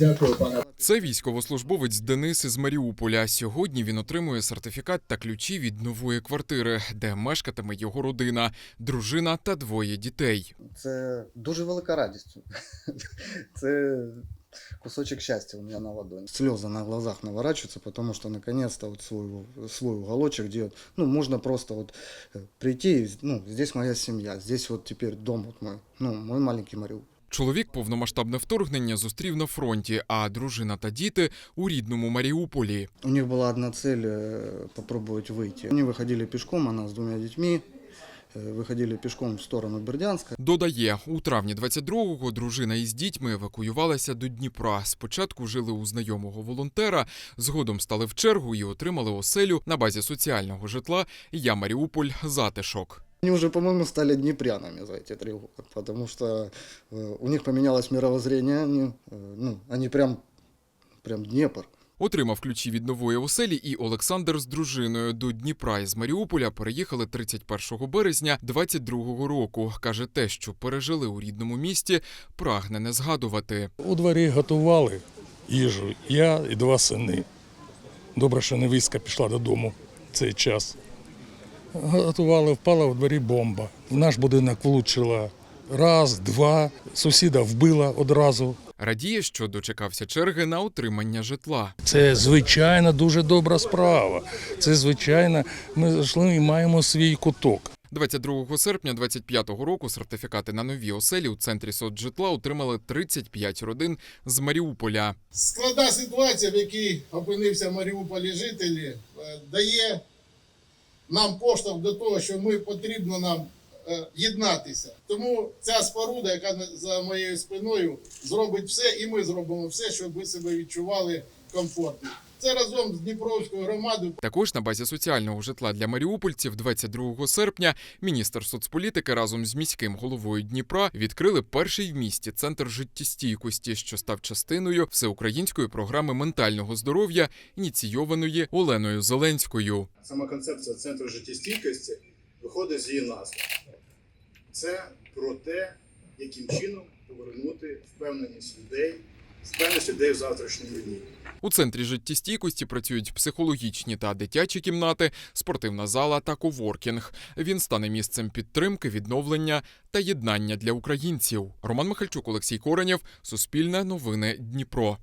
Дякую, пане. Це військовослужбовець Денис із Маріуполя. Сьогодні він отримує сертифікат та ключі від нової квартири, де мешкатиме його родина, дружина та двоє дітей. Це дуже велика радість. Це кусочек щастя у меня на ладони. Слезы на глазах наворачиваются, потому что наконец-то вот свой, свой уголочек, где ну, можно просто вот э, прийти, ну, здесь моя семья, здесь вот теперь дом вот мой, ну, мой маленький Мариуполь. Чоловік повномасштабне вторгнення зустрів на фронті, а дружина та діти у рідному Маріуполі. У них была одна цель э, попробовать выйти. Они выходили пешком, она с двумя детьми, э, выходили пешком в сторону Бердянска. Додає, у травні 22-го дружина із дітьми евакуювалася до Дніпра. Спочатку жили у знайомого волонтера, згодом стали в чергу і отримали оселю на базі соціального житла Я Маріуполь затишок. Они уже, по-моему, стали днепрянами за эти три года, потому что э, у них поменялось мировоззрение, они, э, ну, они прям, прям Днепр. Отримав ключі від нової оселі і Олександр з дружиною до Дніпра із Маріуполя переїхали 31 березня 22-го року. Каже, те, що пережили у рідному місті, прагне не згадувати. У дворі готували їжу, я і два сини. Добре, що невістка пішла додому в цей час. Готували, впала в дворі бомба. В наш будинок влучила раз, два, сусіда вбила одразу. Радіє, що дочекався черги на отримання житла. Це звичайно дуже добра справа. Це звичайно, ми зайшли і маємо свій куток. 22 серпня 25-го року сертифікати на нові оселі у центрі соцжитла отримали 35 родин з Маріуполя. Складна ситуація, в якій опинився в Маріуполі жителі, е, дає нам поштовх до того, що ми потрібно нам е, єднатися. Тому ця споруда, яка за моєю спиною, зробить все, і ми зробимо все, щоб ви себе відчували комфортно. Це разом з Дніпровською громадою Також на базі соціального житла для маріупольців 22 серпня міністр соцполітики разом з міським головою Дніпра відкрили перший в місті центр життєстійкості, що став частиною всеукраїнської програми ментального здоров'я, ініційованої Оленою Зеленською. Сама концепція центру життєстійкості виходить з її назви. Це про те, яким чином повернути впевненість людей, впевненість людей в завтрашньому дні. У центрі життєстійкості працюють психологічні та дитячі кімнати, спортивна зала та коворкінг. Він стане місцем підтримки, відновлення та єднання для українців. Роман Михальчук, Олексій Коренєв, Суспільне новини Дніпро.